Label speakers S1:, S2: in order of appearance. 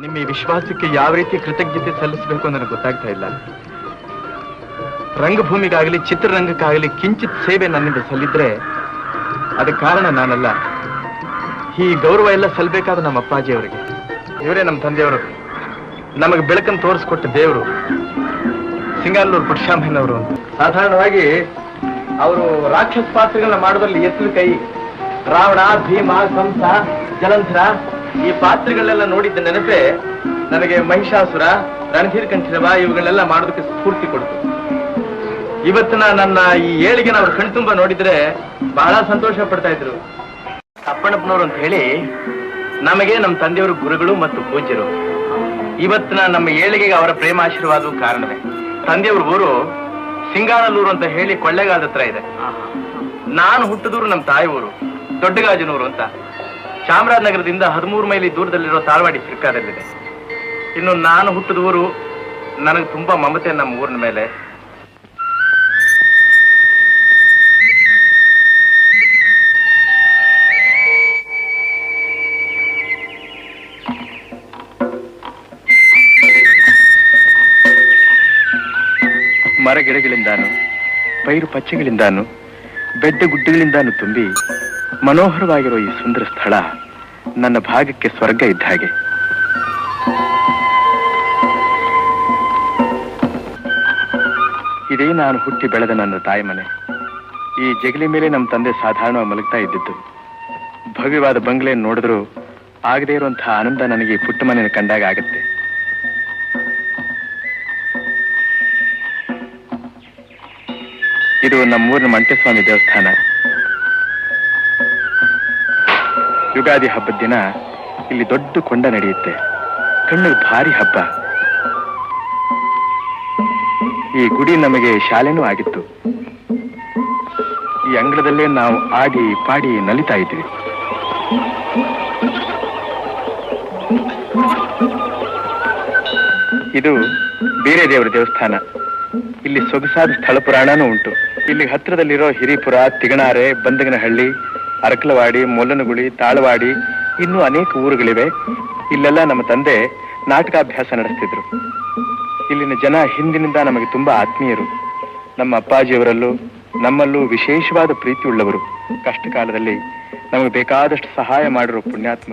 S1: ನಿಮ್ಮ ಈ ವಿಶ್ವಾಸಕ್ಕೆ ಯಾವ ರೀತಿ ಕೃತಜ್ಞತೆ ಸಲ್ಲಿಸಬೇಕು ನನಗೆ ಗೊತ್ತಾಗ್ತಾ ಇಲ್ಲ. ರಂಗಭೂಮಿಗಾಗಲಿ, ಚಿತ್ರರಂಗಕ್ಕಾಗಲಿ ಕಿಂಚಿತ್ ಸೇವೆ ನನ್ನಿಂದ ಸಲ್ಲಿದ್ರೆ ಅದಕ್ಕೆ ಕಾರಣ ನಾನಲ್ಲ. ಈ ಗೌರವ ಎಲ್ಲ ಸಲ್ಲಬೇಕಾದ ನಮ್ಮ ಅಪ್ಪಾಜಿ ಅವರಿಗೆ. ಇವರೇ ನಮ್ಮ ತಂದೆಯವರು. ನಮಗೆ ಬೆಳಕನ್ನು ತೋರಿಸ್ಕೊಟ್ಟ ದೇವರು. ಸಿಂಗಾಲೂರು ಪುರುಷಾಮಯ್ಯನವರು ಅಂತ ಸಾಧಾರಣವಾಗಿ ಅವರು ರಾಕ್ಷಸ ಪಾತ್ರಗಳನ್ನ ಮಾಡೋದ್ರಲ್ಲಿ ಎತ್ತಿನ ಕೈ. ರಾವಣ, ಭೀಮ ಸಂಸ ಜಲಂಧರ ಈ ಪಾತ್ರಗಳೆಲ್ಲ ನೋಡಿದ್ದ ನೆನಪೆ ನನಗೆ ಮಹಿಷಾಸುರ ರಣಧೀರ್ ಕಂಠಿರವ ಇವುಗಳನ್ನೆಲ್ಲ ಮಾಡೋದಕ್ಕೆ ಸ್ಫೂರ್ತಿ ಕೊಡ್ತು. ಇವತ್ತಿನ ನನ್ನ ಈ ಏಳಿಗೆನ ಅವ್ರ ಕಣ್ತುಂಬ ನೋಡಿದ್ರೆ ಬಹಳ ಸಂತೋಷ ಪಡ್ತಾ ಇದ್ರು. ಅಪ್ಪಣ್ಣಪ್ಪನವರು ಅಂತ ಹೇಳಿ ನಮಗೆ ನಮ್ಮ ತಂದೆಯವರು ಗುರುಗಳು ಮತ್ತು ಪೂಜ್ಯರು. ಇವತ್ತಿನ ನಮ್ಮ ಏಳಿಗೆಗೆ ಅವರ ಪ್ರೇಮ ಆಶೀರ್ವಾದವು ಕಾರಣವೇ. ತಂದೆಯವ್ರ ಊರು ಸಿಂಗಾರಲ್ಲೂರು ಅಂತ ಹೇಳಿ ಕೊಳ್ಳೆಗಾಲದ ಹತ್ರ ಇದೆ. ನಾನು ಹುಟ್ಟಿದೂರು ನಮ್ಮ ತಾಯಿ ಊರು ದೊಡ್ಡಗಾಜನೂರು ಅಂತ. ಚಾಮರಾಜನಗರದಿಂದ ಹದಿಮೂರು ಮೈಲಿ ದೂರದಲ್ಲಿರೋ ತಾಳ್ವಾಡಿ ಸರ್ಕಾರದಲ್ಲಿದೆ ಇನ್ನು ನಾನು ಹುಟ್ಟಿದ ಊರು ನನಗೆ ತುಂಬಾ ಮಮತೆ ನಮ್ಮ ಊರಿನ ಮೇಲೆ. ಮರಗಿಡಗಳಿಂದಾನು, ಪೈರು ಪಚ್ಚೆಗಳಿಂದಾನು, ಬೆಡ್ಡ ಗುಡ್ಡಗಳಿಂದಾನು ತುಂಬಿ ಮನೋಹರವಾಗಿರೋ ಈ ಸುಂದರ ಸ್ಥಳ ನನ್ನ ಭಾಗಕ್ಕೆ ಸ್ವರ್ಗ ಇದ್ದ ಹಾಗೆ. ಇದೇ ನಾನು ಹುಟ್ಟಿ ಬೆಳೆದ ನನ್ನ ತಾಯಿ ಮನೆ ಈ ಜಗಲಿ ಮೇಲೆ ನಮ್ಮ ತಂದೆ ಸಾಧಾರಣವಾಗಿ ಮಲಗ್ತಾ ಇದ್ದಿದ್ದು. ಭವ್ಯವಾದ ಬಂಗ್ಲೆ ನೋಡಿದ್ರು ಆಗದೇ ಇರುವಂತಹ ಆನಂದ ನನಗೆ ಈ ಪುಟ್ಟ ಮನೆಯನ್ನು ಕಂಡಾಗ ಆಗತ್ತೆ. ಇದು ನಮ್ಮೂರಿನ ಮಂಟೇಸ್ವಾಮಿ ದೇವಸ್ಥಾನ. ಯುಗಾದಿ ಹಬ್ಬದ ದಿನ ಇಲ್ಲಿ ದೊಡ್ಡ ಕೊಂಡ ನಡೆಯುತ್ತೆ. ಕಣ್ಣಿಗೆ ಭಾರಿ ಹಬ್ಬ. ಈ ಗುಡಿ ನಮಗೆ ಶಾಲೆನೂ ಆಗಿತ್ತು. ಈ ಅಂಗಳದಲ್ಲೇ ನಾವು ಆಡಿ ಪಾಡಿ ನಲಿತಾ ಇದ್ವಿ. ಇದು ಬೇರೆ ದೇವರ ದೇವಸ್ಥಾನ. ಇಲ್ಲಿ ಸೊಗಸಾದ ಸ್ಥಳ ಪುರಾಣನೂ ಉಂಟು. ಇಲ್ಲಿ ಹತ್ತಿರದಲ್ಲಿರೋ ಹಿರಿಪುರ, ತಿಗಣಾರೆ, ಬಂದಗನಹಳ್ಳಿ ಅರಕಲವಾಡಿ, ಮೊಲ್ಲನಗುಳಿ, ತಾಳವಾಡಿ, ಇನ್ನೂ ಅನೇಕ ಊರುಗಳಿವೆ. ಇಲ್ಲೆಲ್ಲ ನಮ್ಮ ತಂದೆ ನಾಟಕಾಭ್ಯಾಸ ನಡೆಸ್ತಿದ್ರು. ಇಲ್ಲಿನ ಜನ ಹಿಂದಿನಿಂದ ನಮಗೆ ತುಂಬಾ ಆತ್ಮೀಯರು. ನಮ್ಮ ಅಪ್ಪಾಜಿಯವರಲ್ಲೂ, ನಮ್ಮಲ್ಲೂ ವಿಶೇಷವಾದ ಪ್ರೀತಿ ಉಳ್ಳವರು. ಕಷ್ಟ ಕಾಲದಲ್ಲಿ ನಮಗೆ ಬೇಕಾದಷ್ಟು ಸಹಾಯ ಮಾಡಿರೋ ಪುಣ್ಯಾತ್ಮರು.